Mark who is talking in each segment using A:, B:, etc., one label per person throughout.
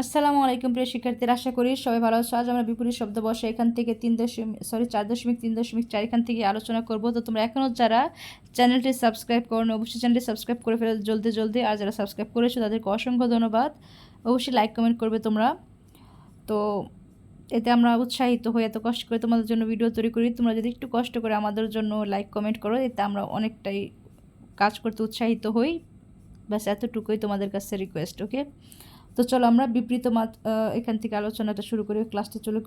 A: আসসালামু আলাইকুম প্রিয় শিক্ষার্থীরা, আশা করি সবাই ভালো আছো। আজ আমরা বিপরীত শব্দ বসে এখান থেকে তিন দশমিক সরি চার দশমিক, তিন দশমিক, চার এখান থেকে আলোচনা করব। তো তোমরা এখনও যারা চ্যানেলটি সাবস্ক্রাইব করো অবশ্যই চ্যানেলটি সাবস্ক্রাইব করে ফেলো জলদি জলদি। আর যারা সাবস্ক্রাইব করেছ, তাদেরকে অসংখ্য ধন্যবাদ। অবশ্যই লাইক কমেন্ট করবে তোমরা। তো এতে আমরা উৎসাহিত হই, এত কষ্ট করে তোমাদের জন্য ভিডিও তৈরি করি। তোমরা যদি একটু কষ্ট করে আমাদের জন্য লাইক কমেন্ট করো, এতে আমরা অনেকটাই কাজ করতে উৎসাহিত হই। ব্যাস, এতটুকুই তোমাদের কাছে রিকোয়েস্ট ওকে তো চলো আমরা বিবৃত এখান থেকে আলোচনাটা শুরু করে ক্লাসটা চলে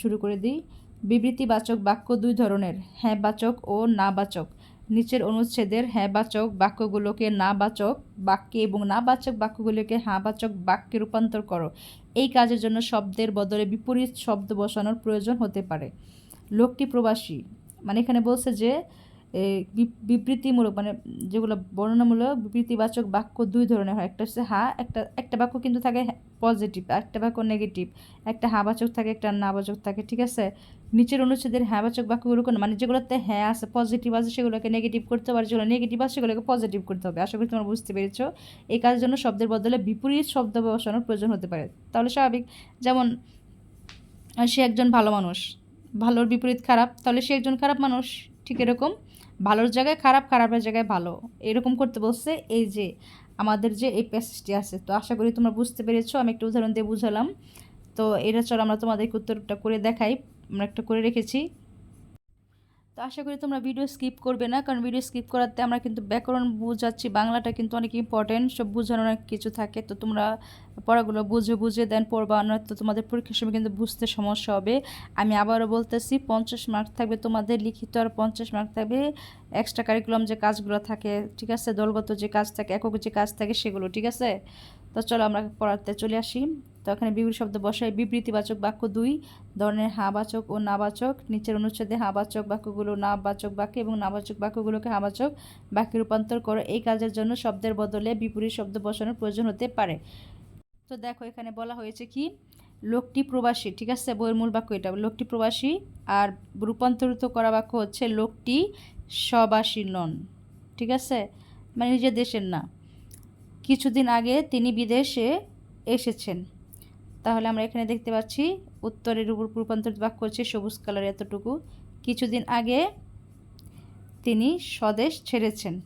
A: শুরু করে দিই। বিবৃতিবাচক বাক্য দুই ধরনের হ্যাঁ বাচক ও না বাচক নিচের অনুচ্ছেদের হ্যাঁ বাচক বাক্যগুলোকে না বাচক বাক্যে এবং না বাচক বাক্যগুলোকে হ্যাঁ বাচক বাক্যে রূপান্তর করো। এই কাজের জন্য শব্দের বদলে বিপরীত শব্দ বসানোর প্রয়োজন হতে পারে। লোকটি প্রবাসী মানে এখানে বলছে যে বিবৃতিমূলক মানে যেগুলো বর্ণনামূলক, বিবৃতিবাচক বাক্য দুই ধরনের হয়। একটা হচ্ছে হা, একটা একটা বাক্য কিন্তু থাকে পজিটিভ একটা বাক্য নেগেটিভ একটা হাবাচক থাকে, একটা নাবাচক থাকে, ঠিক আছে? নিচের অনুচ্ছেদের হ্যাঁবাচক বাক্যগুলো কোনো? মানে যেগুলোতে হ্যাঁ আছে পজিটিভ আছে, সেগুলোকে নেগেটিভ করতে হবে, আর যেগুলো নেগেটিভ আছে, সেগুলোকে পজিটিভ করতে হবে। আশা করি তোমরা বুঝতে পেরেছ। এই কাজের জন্য শব্দের বদলে বিপরীত শব্দ বসানোর প্রয়োজন হতে পারে। তাহলে স্বাভাবিক, যেমন, সে একজন ভালো মানুষ, ভালোর বিপরীত খারাপ, তাহলে সে একজন খারাপ মানুষ, ঠিক এরকম? ভালোর জায়গায় খারাপ, খারাপের জায়গায় ভালো। এরকম করতে বলছে, এই যে আমাদের যে এই প্যাসেজটি আছে, তো আশা করি তোমরা বুঝতে পেরেছ, আমি একটা উদাহরণ দিয়ে বুঝালাম। তো এটা চলো আমরা তোমাদেরকে উত্তরটা করে দেখাই, আমরা একটা করে রেখেছি। তো আশা করি তোমরা ভিডিও স্কিপ করবে না, কারণ ভিডিও স্কিপ করাতে আমরা কিন্তু ব্যাকরণ বুঝাচ্ছি, বাংলাটা কিন্তু অনেক ইম্পর্টেন্ট সব বোঝানোর অনেক কিছু থাকে, তো তোমরা পড়াগুলো বুঝে বুঝে দেন পড়বা না তো তোমাদের পরীক্ষার সময় কিন্তু বুঝতে সমস্যা হবে। আমি আবারও বলতেছি, পঞ্চাশ মার্ক থাকবে তোমাদের, লিখিত আর পঞ্চাশ মার্ক থাকবে এক্সট্রা কারিকুলাম যে কাজগুলো থাকে, ঠিক আছে, দলগত যে কাজ থাকে, একক যে কাজ থাকে, সেগুলো, ঠিক আছে? তো চলো আমরা পড়াতে চলে আসি। তো এখানে বিবৃতি শব্দ বসায়, বিবৃতিবাচক বাক্য দুই, ধরনের হাবাচক ও নাবাচক, নিচের অনুচ্ছেদে হাবাচক বাক্যগুলো নাবাচক বাক্য এবং নাবাচক বাক্যগুলোকে হাবাচক বাক্যে রূপান্তর করো। এই কাজের জন্য শব্দের বদলে বিপরীত শব্দ বসানোর প্রয়োজন হতে পারে। তো দেখো, এখানে বলা হয়েছে কি? লোকটি প্রবাসী, ঠিক আছে? বইয়ের মূল বাক্য এটা। লোকটি প্রবাসী আর রূপান্তরিত করা বাক্য হচ্ছে লোকটি স্ববাসী নন, ঠিক আছে? মানে নিজের দেশের না। কিছুদিন আগে তিনি বিদেশে এসেছেন। তাহলে আমরা এখানে দেখতে পাচ্ছি উত্তরের উপর রূপান্তরিত বাক্য হচ্ছে সবুজ কালার এতটুকু। কিছুদিন আগে তিনি স্বদেশ ছেড়েছেন।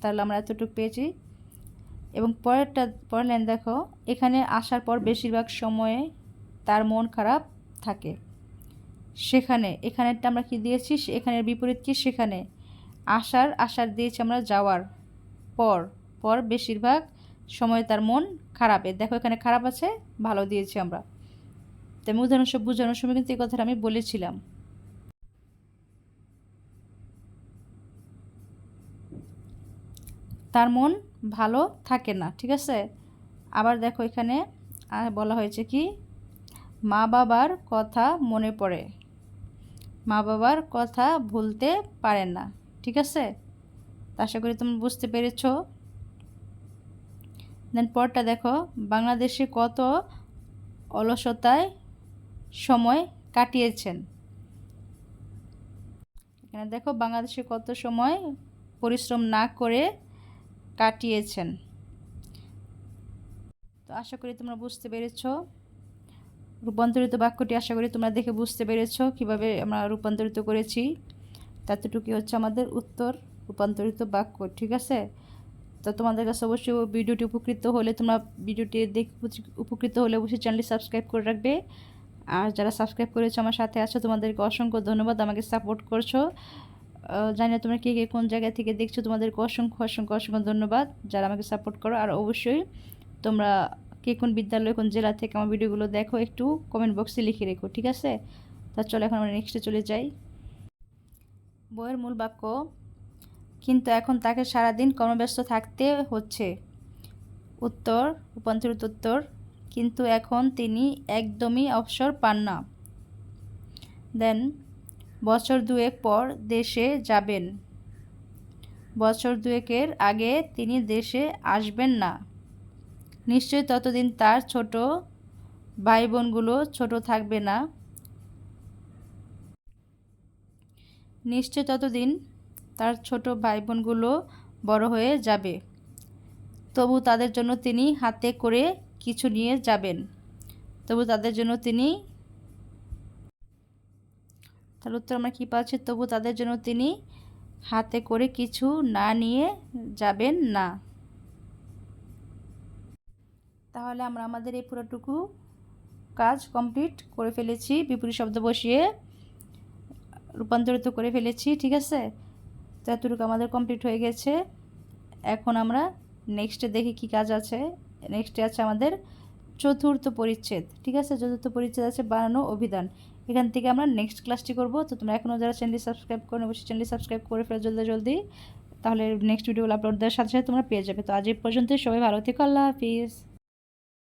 A: তাহলে আমরা এতটুকু পেয়েছি। এবং পরেরটা, পরের লাইন দেখো, এখানে আসার পর বেশিরভাগ সময়ে তার মন খারাপ থাকে। সেখানে, এখানেরটা আমরা কি দিয়েছি? এখানের বিপরীত কি? সেখানে। আসার আসার দিয়েছি আমরা যাওয়ার পর পর বেশিরভাগ সময় তার মন খারাপে। দেখো এখানে খারাপ আছে, ভালো দিয়েছি আমরা। তেমন উদাহরণ সব বোঝানোর সময় কিন্তু এই কথাটা আমি বলেছিলাম। তার মন ভালো থাকে না, ঠিক আছে? আবার দেখো এখানে বলা হয়েছে কি? মা বাবার কথা মনে পড়ে। মা বাবার কথা ভুলতে পারেন না, ঠিক আছে? আশা করি তুমি বুঝতে পেরেছ। দেন পরটা দেখো, বাংলাদেশে কত অলসতায় সময় কাটিয়েছেন? এখানে দেখো, বাংলাদেশে কত সময় পরিশ্রম না করে কাটিয়েছেন? তো আশা করি তোমরা বুঝতে পেরেছ। রূপান্তরিত বাক্যটি আশা করি তোমরা দেখে বুঝতে পেরেছ, কীভাবে আমরা রূপান্তরিত করেছি। ততটুকুই হচ্ছে আমাদের উত্তর, রূপান্তরিত বাক্য, ঠিক আছে? তো তোমাদের কাছে অবশ্যই ভিডিওটি উপকৃত হলে তোমরা ভিডিওটি দেখে উপকৃত হলে অবশ্যই চ্যানেলটি সাবস্ক্রাইব করে রাখবে। আর যারা সাবস্ক্রাইব করেছ আমার সাথে আছো, তোমাদেরকে অসংখ্য ধন্যবাদ, আমাকে সাপোর্ট করছ। জানি না তোমরা কে কে কোন জায়গা থেকে দেখছ, তোমাদেরকে অসংখ্য অসংখ্য অসংখ্য ধন্যবাদ। যারা আমাকে সাপোর্ট করো, আর অবশ্যই তোমরা কে কোন বিদ্যালয়, কোন জেলা থেকে আমার ভিডিওগুলো দেখো, একটু কমেন্ট বক্সে লিখে রেখো, ঠিক আছে? তা চলো এখন আমরা নেক্সটে চলে যাই। বইয়ের মূল বাক্য কিন্তু এখন তাকে সারাদিন কর্মব্যস্ত থাকতে হচ্ছে। উত্তর, রূপান্তরিত উত্তর। কিন্তু এখন তিনি একদমই অবসর পান না। দেন, বছর দুয়েক পর দেশে যাবেন। বছর দুয়েকের আগে তিনি দেশে আসবেন না। নিশ্চয়ই ততদিন তার ছোট ভাই বোনগুলো ছোট থাকবে না। নিশ্চয় ততদিন তার ছোট ভাই বোনগুলো বড় হয়ে যাবে। তবু তাদের জন্য তিনি হাতে করে কিছু নিয়ে যাবেন। তবু তাদের জন্য তিনি তাহলে উত্তর আমরা কী পাচ্ছি? তবু তাদের জন্য তিনি হাতে করে কিছু না নিয়ে যাবেন না। তাহলে আমরা আমাদের এই পুরোটুকু কাজ কমপ্লিট করে ফেলেছি। বিপরীত শব্দ বসিয়ে রূপান্তরিত করে ফেলেছি, ঠিক আছে? তো এতটুকু আমাদের কমপ্লিট হয়ে গেছে, এখন আমরা নেক্সটে দেখি কি কাজ আছে। নেক্সটে আছে আমাদের চতুর্থ পরিচ্ছেদ, ঠিক আছে? চতুর্থ পরিচ্ছেদ আছে বানানো অভিধান। এখান থেকে আমরা নেক্সট ক্লাসটি করব। তো তোমরা এখনও যারা চ্যানেলটি সাবস্ক্রাইব করো অবশ্যই চ্যানেলটি সাবস্ক্রাইব করে ফেলো জলদি জলদি। তাহলে নেক্সট ভিডিওগুলো আপলোড দেওয়ার সাথে সাথে তোমরা পেয়ে যাবে। তো আজ এই পর্যন্তই। সবাই ভালো থেকো। আল্লাহ হাফিজ।